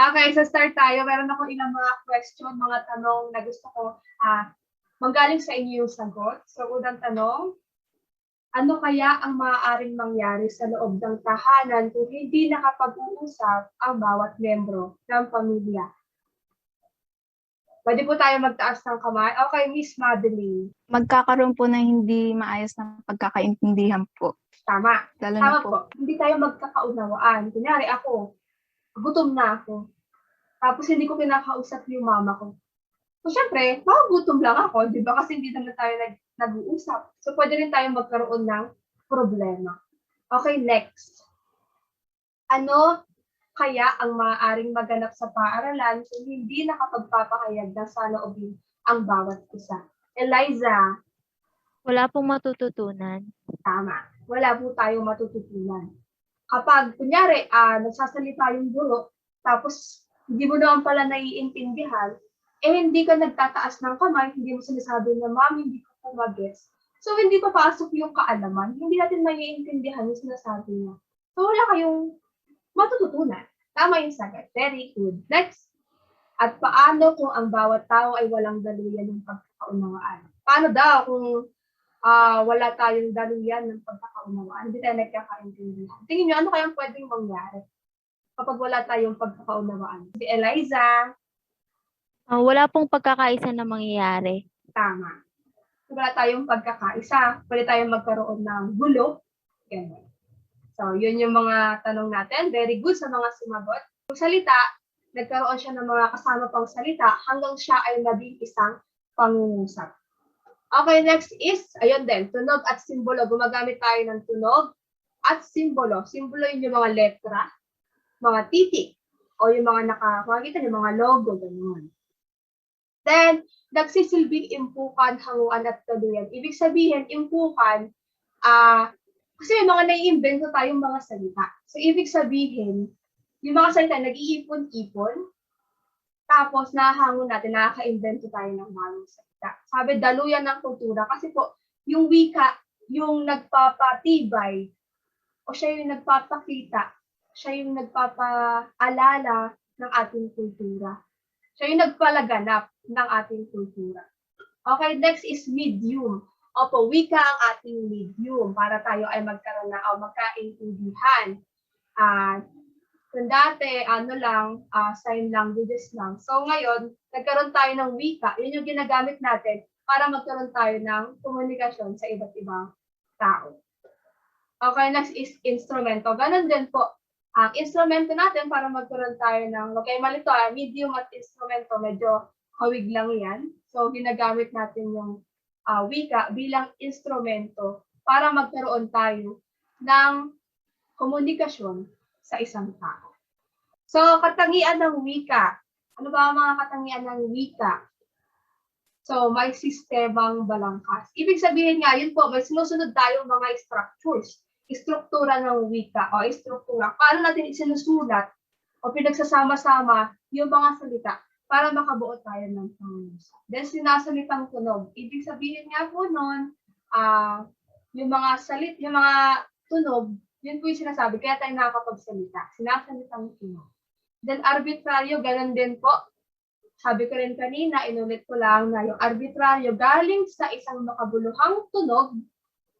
Okay, so start tayo. Meron ako ilang mga question, mga tanong na gusto ko ah manggaling sa inyo yung sagot. So, unang tanong, ano kaya ang maaaring mangyari sa loob ng tahanan kung hindi nakapag-uusap ang bawat membro ng pamilya? Pwede po tayo magtaas ng kamay. Okay, Miss Madeline. Magkakaroon po ng hindi maayos na pagkakaintindihan po. Tama. Lalo Tama po. po. Hindi tayo magkakaunawaan. Kunyari ako, gutom na ako. Tapos hindi ko kinakausap yung mama ko. So, syempre, magugutom lang ako, di ba? Kasi hindi naman tayo nag, nag-uusap. So, pwede rin tayo magkaroon ng problema. Okay, next. Ano kaya ang maaaring maganap sa paaralan kung hindi nakapagpapahayag ng saloobin ang bawat isa? Eliza, Wala pong matututunan. Tama. Wala po tayong matututunan. Kapag, kunyari, ah, nagsasalita yung guro, tapos hindi mo naman pala naiintindihan, eh hindi ka nagtataas ng kamay, hindi mo sinasabi na, ma'am, hindi ko po mag-gets. So, hindi papasok yung kaalaman, hindi natin maiintindihan yung sinasabi niya. So, wala kayong matututunan. Tama yung sagot. Very good. Next. At paano kung ang bawat tao ay walang daluyan ng pagkakaunawaan? Paano daw kung ah wala tayong daluyan ng pagkakaunawaan, hindi tayo nagkakaintindihan. Tingin nyo, ano kayang pwedeng mangyari kapag wala tayong pagkakaunawaan? Si Eliza, Ah, wala pong pagkakaisa na mangyayari. tama. Wala tayong pagkakaisa, pwede tayong magkaroon ng gulo. Ganun. So, yun yung mga tanong natin. Very good sa mga sumagot. Yung salita, nagkaroon siya ng mga kasama pang salita hanggang siya ay naging isang pangungusap. Okay, next is, ayun din, tunog at simbolo. Gumagamit tayo ng tunog at simbolo. Simbolo yun yung mga letra, mga titik, o yung mga naka, makikita yung mga logo, ganun. Then, nagsisilbing impukan, hanguan at kaluyan. Ibig sabihin, impukan, ah, kasi may mga nai-invento tayong mga salita. So, ibig sabihin, yung mga salita, nag-iipon-ipon, tapos nahango natin, nakaka-invento tayo ng bagong salita. Sabi, daluyan ng kultura. Kasi po, yung wika, yung nagpapatibay, o siya yung nagpapakita, siya yung nagpapaalala ng ating kultura. Siya yung nagpalaganap ng ating kultura. Okay, next is medium. Opo, wika ang ating medium para tayo ay magkaroon ng o magkaintindihan. Ah, kung dati, ano lang, ah, sign languages lang. So ngayon, nagkaroon tayo ng wika. Yun yung ginagamit natin para magkaroon tayo ng komunikasyon sa iba't ibang tao. Okay, next is instrumento. Ganon din po. Ang instrumento natin para magkaroon tayo ng, okay, malito, ah, medium at instrumento, medyo hawig lang yan. So, ginagamit natin yung ah, wika bilang instrumento para magkaroon tayo ng komunikasyon sa isang tao. So, katangian ng wika. Ano ba ang mga katangian ng wika? So, may sistemang balangkas. Ibig sabihin nga, yun po, may sinusunod tayong mga structures. Istruktura ng wika o istruktura. Paano natin isinusulat o pinagsasama-sama yung mga salita para makabuo tayo ng pangungusap. Then, sinasalitang tunog. Ibig sabihin nga po nun, ah, yung mga salit, yung mga tunog, yun po yung sinasabi, kaya tayo nakakapagsalita. Sinasalitang tunog. Then, arbitraryo, ganun din po. Sabi ko rin kanina, inulit ko lang na yung arbitraryo galing sa isang makabuluhang tunog,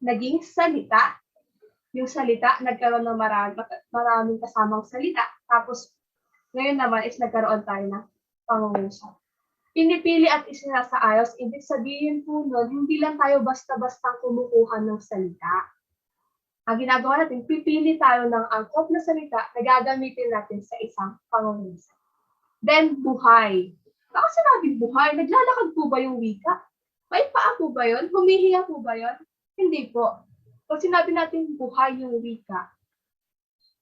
naging salita. Yung salita, nagkaroon ng marami, maraming kasamang salita. Tapos, ngayon naman is nagkaroon tayo ng pangungusap. Pinipili at isinasaayos, ibig sabihin po nun, hindi lang tayo basta-basta kumukuha ng salita. Ang ginagawa natin, pipili tayo ng angkop na salita na gagamitin natin sa isang pangungusap. Then, buhay. Bakit sinabing buhay? Naglalakad po ba yung wika? May paa po ba yun? Humihinga po ba yun? Hindi po. Pag sinabi natin buhay yung wika,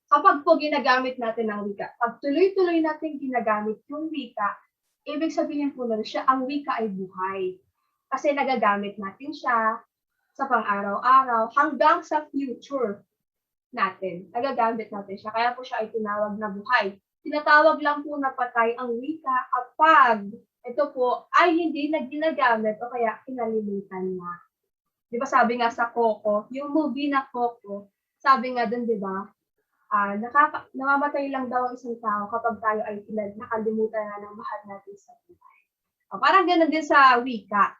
kapag po ginagamit natin ang wika, pag tuloy-tuloy natin ginagamit yung wika, ibig sabihin po nun siya, ang wika ay buhay. Kasi nagagamit natin siya sa pang-araw-araw hanggang sa future natin. Nagagamit natin siya. Kaya po siya ay tinawag na buhay. Tinatawag lang po na patay ang wika kapag ito po ay hindi na ginagamit o kaya kinalimitan na. Di ba sabi nga sa Coco, yung movie na Coco, sabi nga dun, di ba, ah nakaka, namamatay lang daw ang isang tao kapag tayo ay nakalimutan na ng mahal natin sa buhay. O, parang ganun din sa wika.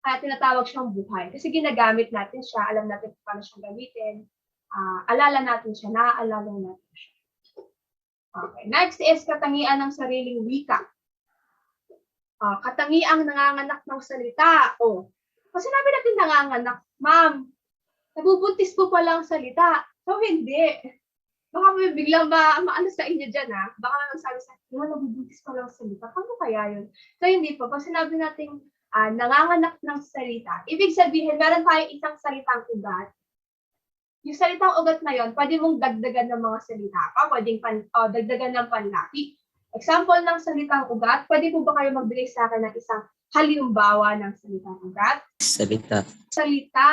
Kaya tinatawag siyang buhay. Kasi ginagamit natin siya, alam natin kung paano siyang gamitin, ah alala natin siya, naaalala natin siya. Okay. Next is katangian ng sariling wika. Ah, katangiang nanganganak ng salita. O, kasi sinabi natin nanganganak, ma'am, nabubuntis po pala ang salita. So, hindi. Baka may biglang ma maano sa inyo dyan, ha? Baka magsabi sa akin, "Wala, nabubuntis pala ang salita. Paano kaya yun? So, hindi po. Pag sinabi natin ah, nanganganak ng salita, ibig sabihin, meron tayong isang salitang ugat. Yung salitang ugat na yon, pwede mong dagdagan ng mga salita pa, pwedeng pan, oh, dagdagan ng panlapi. Example ng salitang ugat, pwede po ba kayo magbigay sa akin ng isang halimbawa ng salitang ugat? Salita. salita.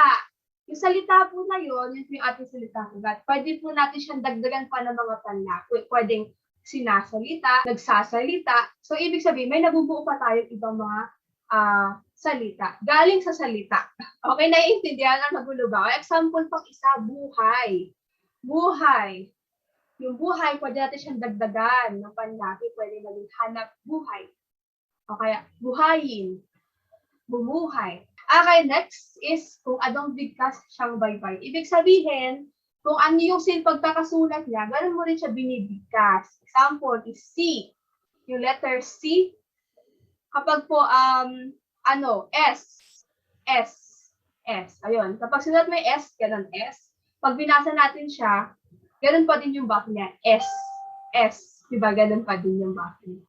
Yung salita po na yun, yun yung ating salita ugat. Pwede po natin siyang dagdagan pa ng mga panlapi. Pwedeng sinasalita, nagsasalita. So, ibig sabihin, may nabubuo pa tayong ibang mga ah, salita. Galing sa salita. Okay, naiintindihan ang magulo ba? Example pang isa, buhay. Buhay. Yung buhay, pwede natin siyang dagdagan ng panlapi. Pwede maging hanap buhay. O kaya, buhayin. Bumuhay. Okay, next is kung anong bigkas siyang baybay. Ibig sabihin, kung ano yung sin pagkakasulat niya, ganun mo rin siya binibigkas. Example is C. Yung letter C, kapag po, um, ano, S. S. S. Ayun. Kapag sinulat may S, ganun S. Pag binasa natin siya, ganun pa din yung back niya. S. S. Diba? Ganun pa din yung back niya.